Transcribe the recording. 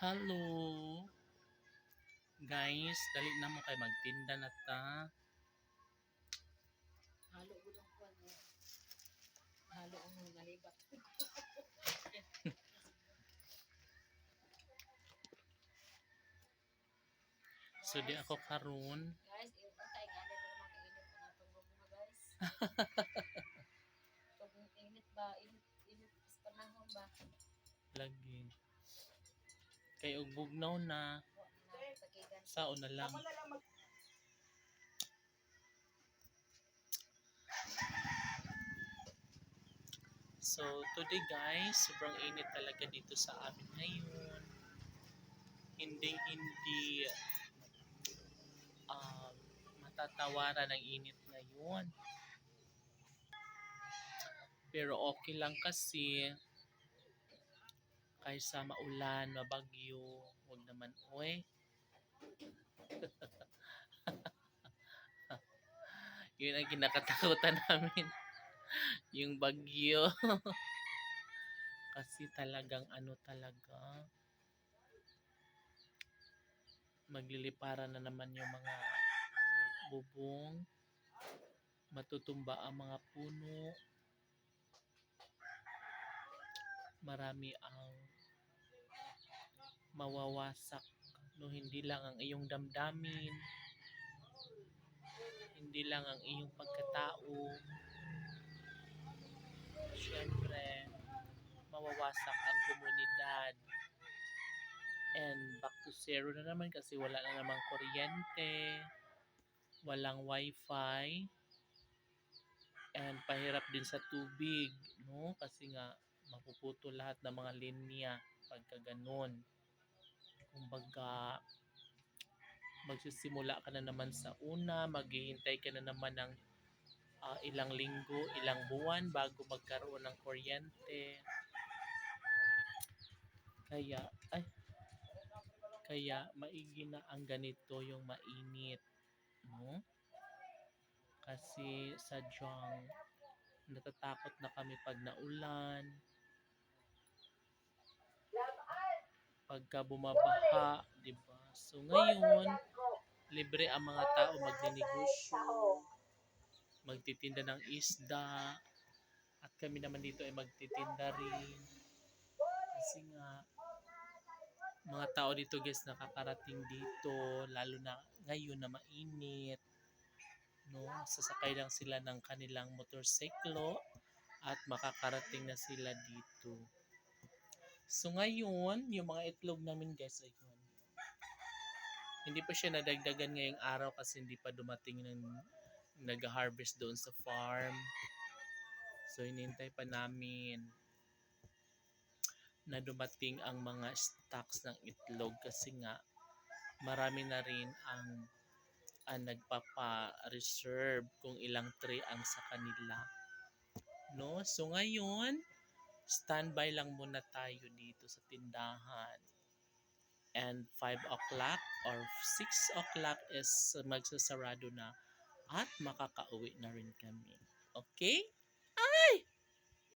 Hello. Guys, dali na mo kay magtinda na ta. Halo ko ng kwan eh. Halo ang mga libat. So di ako karon. Guys, iuntay nga nila naman kainit ang atong mga guys. Pag init ba, init, init panahon ba? lagi. Kay og bugnaw na na sao na lang. So today guys, sobrang init talaga dito sa amin ngayon. Hindi hindi um, matatawaran ang init ngayon. Pero okay lang kasi kaysa maulan, mabagyo, wag naman oy. Yun ang kinakatakutan namin. Yung bagyo. Kasi talagang ano talaga. Magliliparan na naman yung mga bubong. Matutumba ang mga puno. Marami ang mawawasak. No, hindi lang ang iyong damdamin. Hindi lang ang iyong pagkatao. Siyempre, mawawasak ang komunidad. And back to zero na naman kasi wala na namang kuryente, walang wifi, and pahirap din sa tubig, no? Kasi nga, mapuputo lahat ng mga linya pagka ganun. Kumbaga, magsisimula ka na naman sa una, maghihintay ka na naman ng ah, ilang linggo, ilang buwan bago magkaroon ng kuryente. Kaya, ay, kaya maigi na ang ganito yung mainit. No? Kasi sadyang natatakot na kami pag naulan. Pagka bumabaha, di ba? So ngayon, libre ang mga tao magninegosyo, magtitinda ng isda, at kami naman dito ay magtitinda rin. Kasi nga, mga tao dito guys nakakarating dito, lalo na ngayon na mainit. No, sasakay lang sila ng kanilang motorsiklo at makakarating na sila dito. So ngayon, yung mga itlog namin guys, ayun. Hindi pa siya nadagdagan ngayong araw kasi hindi pa dumating ng nag-harvest doon sa farm. So hinintay pa namin na dumating ang mga stocks ng itlog kasi nga marami na rin ang, ang nagpapa-reserve kung ilang tray ang sa kanila. No? So ngayon, standby lang muna tayo dito sa tindahan. And 5 o'clock or 6 o'clock is magsasarado na at makakauwi na rin kami. Okay?